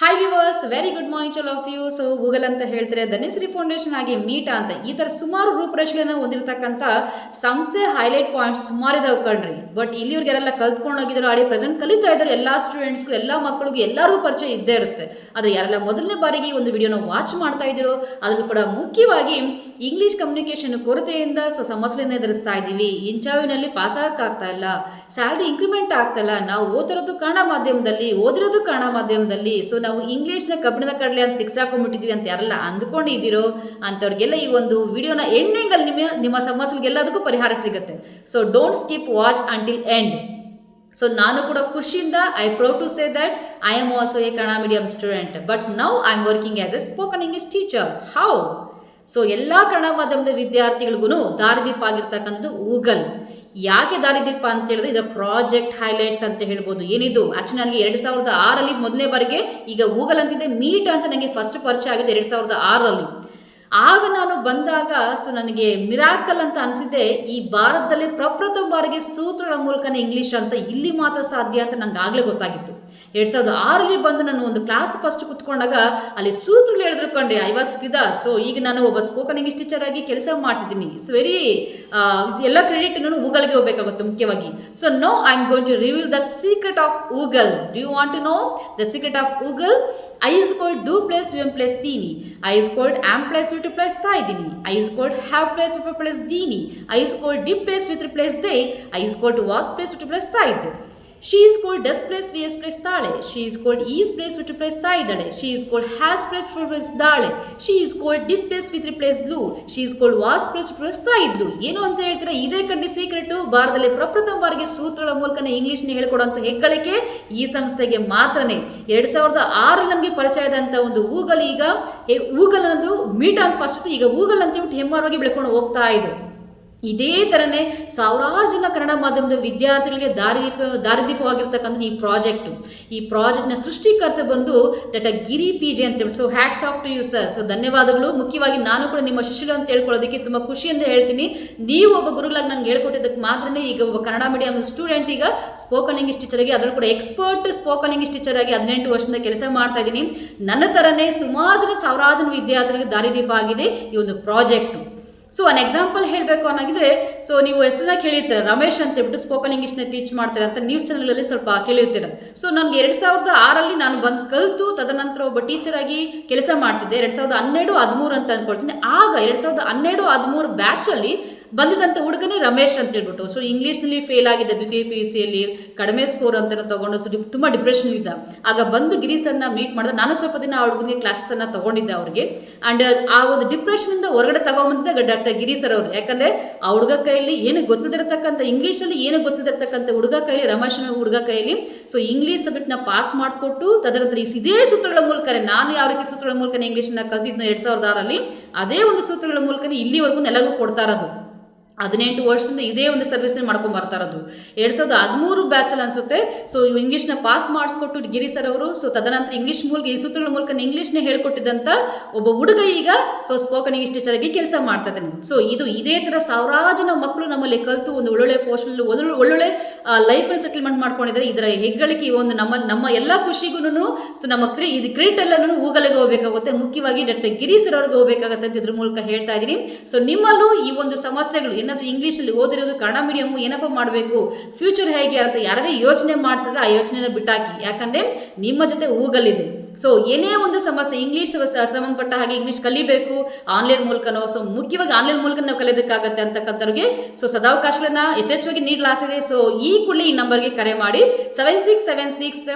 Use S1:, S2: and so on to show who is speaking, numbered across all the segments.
S1: Hi viewers very good morning ಚಲ್ of you so Google ಅಂತ ಹೇಳ್ತಾರೆ ಧನೇಶ್ವರಿ ಫೌಂಡೇಶನ್ ಆಗಿ ಮೀಟಾ ಅಂತ. ಈ ಥರ ಸುಮಾರು ರೂಪರೇಷೆಗಳನ್ನ ಹೊಂದಿರತಕ್ಕಂಥ ಸಂಸ್ಥೆ ಹೈಲೈಟ್ ಪಾಯಿಂಟ್ಸ್ ಸುಮಾರು ಇದಾವೆ ಕಣ್ರಿ. ಬಟ್ ಇಲ್ಲಿವ್ರಿಗೆಲ್ಲ ಕಲ್ತ್ಕೊಂಡು ಹೋಗಿದ್ರು, ಆಡಿ ಪ್ರೆಸೆಂಟ್ ಕಲಿತಾ ಇದ್ದಾರೆ ಎಲ್ಲ ಸ್ಟೂಡೆಂಟ್ಸ್ಗೂ ಎಲ್ಲ ಮಕ್ಕಳಿಗೂ ಎಲ್ಲರೂ ಪರಿಚಯ ಇದ್ದೇ ಇರುತ್ತೆ. ಆದರೆ ಯಾರೆಲ್ಲ ಮೊದಲನೇ ಬಾರಿಗೆ ಈ ಒಂದು ವಿಡಿಯೋನ ವಾಚ್ ಮಾಡ್ತಾ ಇದ್ದೀರೋ ಅದನ್ನು ಕೂಡ ಮುಖ್ಯವಾಗಿ ಇಂಗ್ಲೀಷ್ ಕಮ್ಯುನಿಕೇಷನ್ ಕೊರತೆಯಿಂದ ಸೊ, ಸಮಸ್ಯೆಯನ್ನು ಎದುರಿಸ್ತಾ ಇದ್ದೀವಿ. ಇಂಟರ್ವ್ಯೂನಲ್ಲಿ ಪಾಸ್ ಆಗಕ್ಕಾಗ್ತಾ ಇಲ್ಲ. ಸ್ಯಾಲ್ರಿ ಇಂಕ್ರಿಮೆಂಟ್ ಆಗ್ತಾ ಇಲ್ಲ. ನಾವು ಓದಿರೋದು ಕನ್ನಡ ಮಾಧ್ಯಮದಲ್ಲಿ, ಓದಿರೋದು ಕನ್ನಡ ಮಾಧ್ಯಮದಲ್ಲಿ. ಸೊ ನಾವು ಇಂಗ್ಲೀಷ್ನ ಕಬ್ಬಿಣದ ಕಡಲೆ ಅಂತ ಫಿಕ್ಸ್ ಹಾಕೊಂಡ್ಬಿಟ್ಟಿದ್ವಿ ಅಂತ ಯಾರೆಲ್ಲ ಅಂದ್ಕೊಂಡಿದ್ದೀರೋ ಅಂಥವ್ರಿಗೆಲ್ಲ ಈ ಒಂದು ವಿಡಿಯೋನ ಎಂಡಿಂಗಲ್ಲಿ ನಿಮ್ಮ ನಿಮ್ಮ ಸಮಸ್ಯೆಗೆಲ್ಲದಕ್ಕೂ ಪರಿಹಾರ ಸಿಗುತ್ತೆ. So don't skip watch until end so ನಾನು ಕೂಡ ಖುಷಿಯಿಂದ I proud to say that I am also a Kannada medium student but now I am working as a spoken English teacher how so ಎಲ್ಲ ಕನ್ನಡ ಮಾಧ್ಯಮದ ವಿದ್ಯಾರ್ಥಿಗಳಿಗೂ ದಾರಿದೀಪ ಆಗಿರ್ತಕ್ಕಂಥದ್ದು Google ಯಾಕೆ ದಾರಿದೀಪ ಅಂತ ಹೇಳಿದ್ರೆ ಇದರ ಪ್ರಾಜೆಕ್ಟ್ ಹೈಲೈಟ್ಸ್ ಅಂತ ಹೇಳ್ಬೋದು. ಏನಿದು? ಆಕ್ಚುಲಿ ನನಗೆ ಎರಡು ಸಾವಿರದ ಆರಲ್ಲಿ ಮೊದಲನೇ ಬಾರಿಗೆ ಈಗ ಗೂಗಲ್ ಅಂತಿದೆ ಮೀಟ್ ಅಂತ ನನಗೆ ಫಸ್ಟ್ ಪರಿಚಯ ಆಗಿದೆ ಎರಡು ಸಾವಿರದ ಆರರಲ್ಲಿ. ಆಗ ನಾನು ಬಂದಾಗ ಸೊ ನನಗೆ ಮಿರಾಕಲ್ ಅಂತ ಅನಿಸಿದ್ದೆ, ಈ ಭಾರತದಲ್ಲಿ ಪ್ರಪ್ರಥಮ ಬಾರಿಗೆ ಸೂತ್ರಗಳ ಮೂಲಕನೇ ಇಂಗ್ಲೀಷ್ ಅಂತ ಇಲ್ಲಿ ಮಾತ್ರ ಸಾಧ್ಯ ಅಂತ ನಂಗೆ ಆಗಲೇ ಗೊತ್ತಾಗಿತ್ತು. ಎರಡು ಸಾವಿರದ ಆರಲ್ಲಿ ಬಂದು ನಾನು ಒಂದು ಕ್ಲಾಸ್ ಫಸ್ಟ್ ಕುತ್ಕೊಂಡಾಗ ಅಲ್ಲಿ ಸೂತ್ರಗಳು ಹೇಳಿದ್ರು ಕಂಡೆ ಐ ವಾಸ್ ಫಿದಾ ಸೊ ಈಗ ನಾನು ಒಬ್ಬ ಸ್ಪೋಕನ್ ಇಂಗ್ಲೀಷ್ ಟೀಚರ್ ಆಗಿ ಕೆಲಸ ಮಾಡ್ತಿದ್ದೀನಿ. ಇಟ್ಸ್ ವೆರಿ ಎಲ್ಲ ಕ್ರೆಡಿಟ್ ನಾನು ಗೂಗಲ್ಗೆ ಹೋಗಬೇಕಾಗುತ್ತೆ ಮುಖ್ಯವಾಗಿ. So no I am going to reveal the secret of Google do you want to know the secret of Google I is called do place you am place ತೀನಿ I is called am place I is called to have place with replace dini. I is called to did place with replace they. I is called to was place with replace thyde. She is called does place with S place ತಾಳೆ she is called is place with place ತಾ ಇದ್ದಾಳೆ she is called has place ದಾಳೆ she is called did place with place ಲು she is called was place place ತಾ ಇದ್ಲು ಏನು ಅಂತ ಹೇಳ್ತಾರೆ, ಇದೇ ಕಂಡು ಸೀಕ್ರೆಟು ಭಾರತದಲ್ಲಿ ಪ್ರಪ್ರಥಮ ಬಾರಿಗೆ ಸೂತ್ರಗಳ ಮೂಲಕನೇ ಇಂಗ್ಲೀಷ್ನ ಹೇಳ್ಕೊಡುವಂಥ ಹೆಗ್ಗಳಿಕೆ ಈ ಸಂಸ್ಥೆಗೆ ಮಾತ್ರನೇ. ಎರಡು ಸಾವಿರದ ಆರಲ್ಲಿ ನಮಗೆ ಪರಿಚಯ ಆದಂಥ ಒಂದು ಗೂಗಲ್ ಈಗ ಗೂಗಲ್ ಅನ್ನೋದು ಮೀಟ್ ಆನ್ ಫಸ್ಟ್ ಈಗ ಗೂಗಲ್ ಅಂತ ಹೇಳ್ಬಿಟ್ಟು ಹೆಮ್ಮಾರವಾಗಿ ಬೆಳ್ಕೊಂಡು ಹೋಗ್ತಾ ಇದೆ. ಇದೇ ಥರನೇ ಸಾವಿರಾರು ಜನ ಕನ್ನಡ ಮಾಧ್ಯಮದ ವಿದ್ಯಾರ್ಥಿಗಳಿಗೆ ದಾರಿದೀಪ ದಾರಿದೀಪವಾಗಿರ್ತಕ್ಕಂಥದ್ದು ಈ ಪ್ರಾಜೆಕ್ಟು. ಈ ಪ್ರಾಜೆಕ್ಟ್ನ ಸೃಷ್ಟಿಕರ್ತ ಬಂದು ಡಾಕ್ಟರ್ ಗಿರಿ ಪಿ ಜೆ ಅಂತೇಳಿ so hats off to you sir so ಧನ್ಯವಾದಗಳು. ಮುಖ್ಯವಾಗಿ ನಾನು ಕೂಡ ನಿಮ್ಮ ಶಿಷ್ಯರು ಅಂತ ಹೇಳ್ಕೊಳ್ಳೋದಕ್ಕೆ ತುಂಬ ಅಂತ ಹೇಳ್ತೀನಿ. ನೀವು ಒಬ್ಬ ಗುರುಗಳಾಗಿ ನನಗೆ ಹೇಳ್ಕೊಟ್ಟಿದ್ದಕ್ಕೆ ಮಾತ್ರನೇ ಈಗ ಒಬ್ಬ ಕನ್ನಡ ಮೀಡಿಯಂ ಸ್ಟೂಡೆಂಟ್ ಈಗ ಸ್ಪೋಕನ್ ಇಂಗ್ಲಿಷ್ ಟೀಚರ್ ಆಗಿ, ಅದರಲ್ಲೂ ಕೂಡ ಎಕ್ಸ್ಪರ್ಟ್ ಸ್ಪೋಕನ್ ಇಂಗ್ಲಿಷ್ ಟೀಚರ್ ಆಗಿ ಹದಿನೆಂಟು ವರ್ಷದಿಂದ ಕೆಲಸ ಮಾಡ್ತಾ ಇದ್ದೀನಿ. ನನ್ನ ಥರನೇ ಸುಮಾರು ಜನ ಸಾವಿರಾರು ಜನ ವಿದ್ಯಾರ್ಥಿಗಳಿಗೆ ದಾರಿದೀಪ ಆಗಿದೆ. ಈ ಒಂದು ಪ್ರಾಜೆಕ್ಟು. ಸೊ ಒಂದು ಎಕ್ಸಾಂಪಲ್ ಹೇಳಬೇಕು ಅನ್ನೋಗಿದ್ರೆ ಸೊ ನೀವು ಹೆಸರನ್ನ ಕೇಳಿರ್ತೀರ, ರಮೇಶ್ ಅಂತ ಹೇಳ್ಬಿಟ್ಟು ಸ್ಪೋಕನ್ ಇಂಗ್ಲೀಷ್ನ ಟೀಚ್ ಮಾಡ್ತಾರೆ ಅಂತ ನ್ಯೂಸ್ ಚಾನಲಲ್ಲಿ ಸ್ವಲ್ಪ ಕೇಳಿರ್ತೀರ. ಸೊ ನನಗೆ ಎರಡು ಸಾವಿರದ ಆರಲ್ಲಿ ನಾನು ಬಂದು ಕಲಿತು, ತದನಂತರ ಒಬ್ಬ ಟೀಚರ್ ಆಗಿ ಕೆಲಸ ಮಾಡ್ತಿದ್ದೆ. ಎರಡು ಸಾವಿರದ ಹನ್ನೆರಡು ಹದಿಮೂರು ಅಂತ ಅಂದ್ಕೊಳ್ತೀನಿ ಆಗ ಎರಡು ಸಾವಿರದ ಹನ್ನೆರಡು ಹದಿಮೂರು ಬ್ಯಾಚಲ್ಲಿ ಬಂದಿದ್ದಂಥ ಹುಡುಗನೇ ರಮೇಶ್ ಅಂತ ಹೇಳ್ಬಿಟ್ಟು ಸೊ ಇಂಗ್ಲೀಷ್ನಲ್ಲಿ ಫೇಲ್ ಆಗಿದೆ ದ್ವಿತೀಯ ಪಿ ಯು ಸಿಯಲ್ಲಿ ಕಡಿಮೆ ಸ್ಕೋರ್ ಅಂತ ತಗೊಂಡು ಸೊ ತುಂಬ ಡಿಪ್ರೆಷನ್ ಇದ್ದ. ಆಗ ಬಂದು ಗಿರೀಸನ್ನ ಮೀಟ್ ಮಾಡಿದ ನಾನು ಸ್ವಲ್ಪ ದಿನ ಆ ಹುಡುಗನಿಗೆ ಕ್ಲಾಸಸ್ಸನ್ನು ತೊಗೊಂಡಿದ್ದೆ ಅವ್ರಿಗೆ. ಆ್ಯಂಡ್ ಆ ಒಂದು ಡಿಪ್ರೆಷನಿಂದ ಹೊರಗಡೆ ತಗೊಂಬಂದಿದ್ದ ಡಾಕ್ಟರ್ ಗಿರಿ ಸರ್ ಅವರು. ಯಾಕಂದರೆ, ಆ ಹುಡುಗ ಕೈಯಲ್ಲಿ ಏನು ಗೊತ್ತಿದಿರತಕ್ಕಂಥ ಇಂಗ್ಲೀಷಲ್ಲಿ ಏನು ಗೊತ್ತಿದಿರತಕ್ಕಂಥ ಹುಡುಗ ಕೈಯಲ್ಲಿ ರಮೇಶನ ಹುಡುಗ ಕೈಯಲ್ಲಿ ಸೊ ಇಂಗ್ಲೀಷ್ ಸಬ್ಜೆಕ್ಟ್ನ ಪಾಸ್ ಮಾಡಿಕೊಟ್ಟು, ತದನಂತರ ಇದೇ ಸೂತ್ರಗಳ ಮೂಲಕನೇ, ನಾನು ಯಾವ ರೀತಿ ಸೂತ್ರಗಳ ಮೂಲಕ ಇಂಗ್ಲೀಷನ್ನ ಕಲ್ತಿದ್ನೋ ಎರಡು ಸಾವಿರದ ಆರಲ್ಲಿ ಅದೇ ಒಂದು ಸೂತ್ರಗಳ ಮೂಲಕ ಇಲ್ಲಿವರೆಗೂ ನೆಲಗೂ ಕೊಡ್ತಾ ಇರೋದು. ಹದಿನೆಂಟು ವರ್ಷದಿಂದ ಇದೇ ಒಂದು ಸರ್ವಿಸ್ನೇ ಮಾಡ್ಕೊಂಡು ಬರ್ತಾ ಇರೋದು. ಎರಡು ಸಾವಿರದ ಹದಿಮೂರು ಬ್ಯಾಚಲ್ಲಿ ಅನಿಸುತ್ತೆ. ಸೊ ಇಂಗ್ಲೀಷ್ನ ಪಾಸ್ ಮಾಡಿಸ್ಕೊಟ್ಟು ಗಿರಿ ಸರ್ ಅವರು. ಸೊ ತದನಂತರ ಇಂಗ್ಲೀಷ್ ಮೂಲಕ, ಈ ಸೂತ್ರಗಳ ಮೂಲಕ ಇಂಗ್ಲೀಷ್ನೇ ಹೇಳ್ಕೊಟ್ಟಿದ್ದಂಥ ಒಬ್ಬ ಹುಡುಗ ಈಗ ಸೊ ಸ್ಪೋಕನ್ ಇಂಗ್ಲೀಷ್ ಟೀಚರ್ ಕೆಲಸ ಮಾಡ್ತಾ ಇದ್ದಾನೆ. ಸೊ ಇದು ಇದೇ ಥರ ಸಾವಿರಾರು ಜನ ಮಕ್ಕಳು ನಮ್ಮಲ್ಲಿ ಕಲಿತು ಒಂದು ಒಳ್ಳೊಳ್ಳೆ ಪೋಸ್ಟ್ನಲ್ಲಿ ಒಳ್ಳೊಳ್ಳೆ ಲೈಫನ್ನು ಸೆಟಲ್ಮೆಂಟ್ ಮಾಡ್ಕೊಂಡಿದ್ದಾರೆ ಇದರ ಹೆಗ್ಗಳಿಕೆ ಈ ಒಂದು ನಮ್ಮ ನಮ್ಮ ಎಲ್ಲ ಖುಷಿಗೂ ಸೊ ನಮ್ಮ ಕ್ರಿ, ಇದು ಕ್ರೀಟ್ ಎಲ್ಲನೂ ಹೋಗಲಿಗೆ ಹೋಗಬೇಕಾಗುತ್ತೆ. ಮುಖ್ಯವಾಗಿ ಡಾಕ್ಟರ್ ಗಿರಿ ಸರ್ ಅವ್ರಿಗೆ ಹೋಗಬೇಕಾಗುತ್ತೆ ಅಂತ ಇದ್ರ ಮೂಲಕ ಹೇಳ್ತಾ ಇದ್ದೀನಿ. ಸೊ ನಿಮ್ಮಲ್ಲೂ ಈ ಒಂದು ಸಮಸ್ಯೆಗಳು, ಏನಾದರೂ ಇಂಗ್ಲೀಷಲ್ಲಿ ಓದಿರೋದು ಕನ್ನಡ ಮೀಡಿಯಮು ಏನಪ್ಪ ಮಾಡಬೇಕು? ಫ್ಯೂಚರ್ ಹೇಗೆ ಅಂತ ಯಾರದೇ ಯೋಚನೆ ಮಾಡ್ತಿದ್ರೆ ಆ ಯೋಚನೆನ ಬಿಟ್ಟಾಕಿ. ಯಾಕಂದರೆ ನಿಮ್ಮ ಜೊತೆ ಹೋಗಲಿದೆ ಸೊ ಏನೇ ಒಂದು ಸಮಸ್ಯೆ ಇಂಗ್ಲೀಷ್ ಸಂಬಂಧಪಟ್ಟ ಹಾಗೆ ಇಂಗ್ಲೀಷ್ ಕಲಿಬೇಕು ಆನ್ಲೈನ್ ಮೂಲಕನೋ ಸೊ ಮುಖ್ಯವಾಗಿ ಆನ್ಲೈನ್ ಮೂಲಕ ನಾವು ಕಲಿಯೋದಕ್ಕಾಗತ್ತೆ ಅಂತಕ್ಕಂಥವ್ರಿಗೆ ಸೊ ಸದಾವಕಾಶಗಳನ್ನ ಯಥೇಚ್ಛವಾಗಿ ನೀಡಲಾಗ್ತಿದೆ. ಸೊ ಈ ಕೂಡಲೇ ಈ ನಂಬರ್ಗೆ ಕರೆ ಮಾಡಿ seven six seven six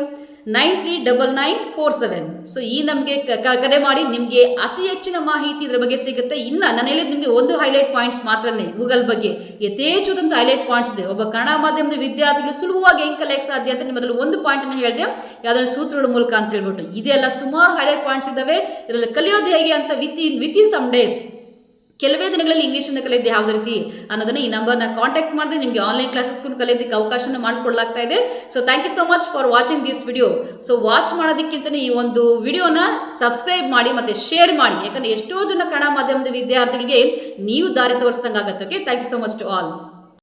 S1: nine three double nine four seven so ಈ ನಮಗೆ ಕರೆ ಮಾಡಿ ನಿಮಗೆ ಅತಿ ಹೆಚ್ಚಿನ ಮಾಹಿತಿ ಇದ್ರ ಬಗ್ಗೆ ಸಿಗುತ್ತೆ. ಇನ್ನು ನಾನು ಹೇಳಿದ ನಿಮಗೆ ಒಂದು ಹೈಲೈಟ್ ಪಾಯಿಂಟ್ಸ್ ಮಾತ್ರನೇ ಗೂಗಲ್ ಬಗ್ಗೆ. ಯಥೇಚ್ಛವಾದಂಥ ಹೈಲೈಟ್ ಪಾಯಿಂಟ್ಸ್ ಇದೆ. ಒಬ್ಬ ಕನ್ನಡ ಮಾಧ್ಯಮದ ವಿದ್ಯಾರ್ಥಿಗಳು ಸುಲಭವಾಗಿ ಹೆಂಗೆ ಕಲಿಯಕ್ಕೆ ಸಾಧ್ಯ ಅಂತ ನಿಮ್ಮಲ್ಲಿ ಒಂದು ಪಾಯಿಂಟನ್ನು ಹೇಳಿದೆ. ಯಾವುದಾದ್ರು ಸೂತ್ರಗಳ ಮೂಲಕ ಅಂತ ಹೇಳ್ಬಿಟ್ಟು. ಇದೆಲ್ಲ ಸುಮಾರು ಹೈಲೈಟ್ ಪಾಯಿಂಟ್ಸ್ ಇದ್ದಾವೆ. ಇದರಲ್ಲಿ ಕಲಿಯೋದು ಹೇಗೆ ಅಂತ within within some days ಕೆಲವೇ ದಿನಗಳಲ್ಲಿ ಇಂಗ್ಲೀಷನ್ನು ಕಲಿಯೋದು ಯಾವುದೇ ರೀತಿ ಅನ್ನೋದನ್ನ ಈ ನಂಬರ್ನ ಕಾಂಟ್ಯಾಕ್ಟ್ ಮಾಡಿದ್ರೆ ನಿಮಗೆ ಆನ್ಲೈನ್ ಕ್ಲಾಸಸ್ಗೂ ಕಲಿಯೋದಕ್ಕೆ ಅವಕಾಶನ ಮಾಡಿಕೊಡ್ಲಾಗ್ತಾ ಇದೆ. So thank you so much for watching this video so watch ಮಾಡೋದಕ್ಕಿಂತ ಈ ಒಂದು ವಿಡಿಯೋನ ಸಬ್ಸ್ಕ್ರೈಬ್ ಮಾಡಿ ಮತ್ತು ಶೇರ್ ಮಾಡಿ. ಯಾಕಂದರೆ ಎಷ್ಟೋ ಜನ ಕನ್ನಡ ಮಾಧ್ಯಮದ ವಿದ್ಯಾರ್ಥಿಗಳಿಗೆ ನೀವು ದಾರಿ ತೋರಿಸ್ದಂಗೆ ಆಗುತ್ತೆ okay thank you so much to all